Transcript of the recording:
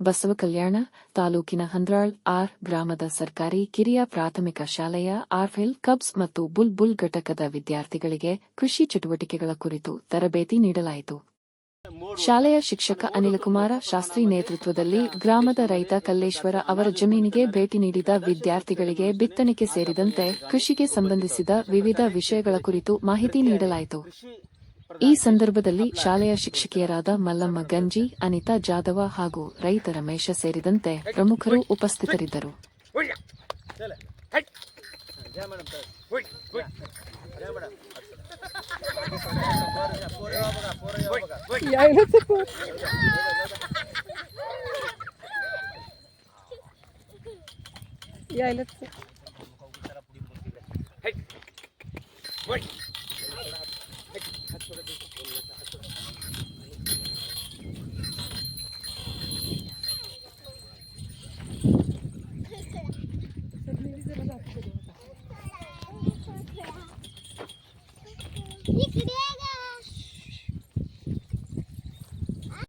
ಬಸವಕಲ್ಯಾಣ ತಾಲೂಕಿನ ಹಂದ್ರಾಳ್ ಆರ್ ಗ್ರಾಮದ ಸರ್ಕಾರಿ ಕಿರಿಯ ಪ್ರಾಥಮಿಕ ಶಾಲೆಯ ಆರ್ಫೆಲ್ ಕಬ್ಸ್ ಮತ್ತು ಬುಲ್ ಬುಲ್ ಘಟಕದ ವಿದ್ಯಾರ್ಥಿಗಳಿಗೆ ಕೃಷಿ ಚಟುವಟಿಕೆಗಳ ಕುರಿತು ತರಬೇತಿ ನೀಡಲಾಯಿತು. ಶಾಲೆಯ ಶಿಕ್ಷಕ ಅನಿಲಕುಮಾರ ಶಾಸ್ತ್ರಿ ನೇತೃತ್ವದಲ್ಲಿ ಗ್ರಾಮದ ರೈತ ಕಲ್ಲೇಶ್ವರ ಅವರ ಜಮೀನಿಗೆ ಭೇಟಿ ನೀಡಿದ ವಿದ್ಯಾರ್ಥಿಗಳಿಗೆ ಬಿತ್ತನೆಗೆ ಸೇರಿದಂತೆ ಕೃಷಿಗೆ ಸಂಬಂಧಿಸಿದ ವಿವಿಧ ವಿಷಯಗಳ ಕುರಿತು ಮಾಹಿತಿ ನೀಡಲಾಯಿತು. ಈ ಸಂದರ್ಭದಲ್ಲಿ ಶಾಲೆಯ ಶಿಕ್ಷಕಿಯರಾದ ಮಲ್ಲಮ್ಮ ಗಂಜಿ ಅನಿತಾ ಜಾಧವ ಹಾಗೂ ರೈತ ರಮೇಶ ಸೇರಿದಂತೆ ಪ್ರಮುಖರು ಉಪಸ್ಥಿತರಿದ್ದರು. इकडे